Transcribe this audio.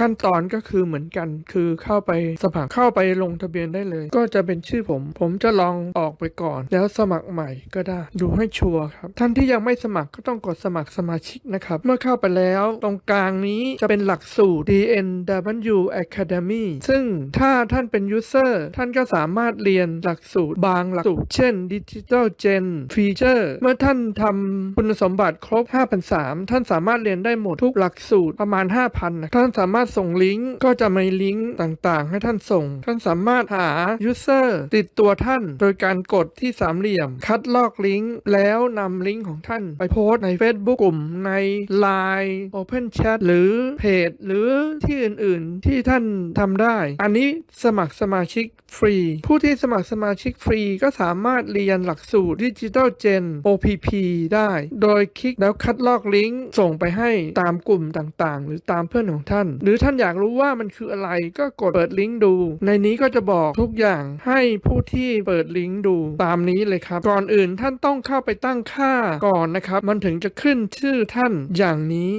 ขั้นตอนก็คือเหมือนกัน คือเข้าไปสมัครเข้าไปลงทะเบียนได้เลย ก็จะเป็นชื่อผม ผมจะลองออกไปก่อน แล้วสมัครใหม่ก็ได้ ดูให้ชัวร์ครับ ท่านที่ยังไม่สมัครก็ต้องกดสมัครสมาชิกนะครับ เมื่อเข้าไปแล้วตรงกลางนี้จะเป็นหลักสูตร DNW Academy ซึ่งถ้าท่านเป็น user ท่านก็สามารถเรียนหลักสูตรบางหลักสูตร เช่น Digital Gen Feature เมื่อท่านทำคุณสมบัติครบ5,003ท่านสามารถเรียนได้หมดทุกหลักสูตรประมาณ 5,000นท่านสามารถส่งลิงก์ก็จะมีลิงก์ต่างๆ ให้ท่านส่ง ท่านสามารถหา user ติดตัวท่าน โดยการกดที่สามเหลี่ยม คัดลอกลิงก์แล้วนำลิงก์ของท่าน ไปโพสต์ใน Facebook กลุ่มใน Line Open Chat หรือเพจหรือที่อื่นๆที่ท่านทำได้ อันนี้สมัครสมาชิกฟรี ผู้ที่สมัครสมาชิกฟรีก็สามารถเรียนหลักสูตร Digital Gen OPP ได้ โดยคลิกแล้วคัดลอกลิงก์ส่งไปให้ตามกลุ่มต่างๆ หรือตามเพื่อนของท่าน หรือท่านอยากรู้ว่ามันคืออะไรก็กดเปิดลิงก์ดู ในนี้ก็จะบอกทุกอย่างให้ผู้ที่เปิดลิงก์ดูตามนี้เลยครับ ก่อนอื่นท่านต้องเข้าไปตั้งค่าก่อนนะครับ มันถึงจะขึ้นชื่อท่านอย่างนี้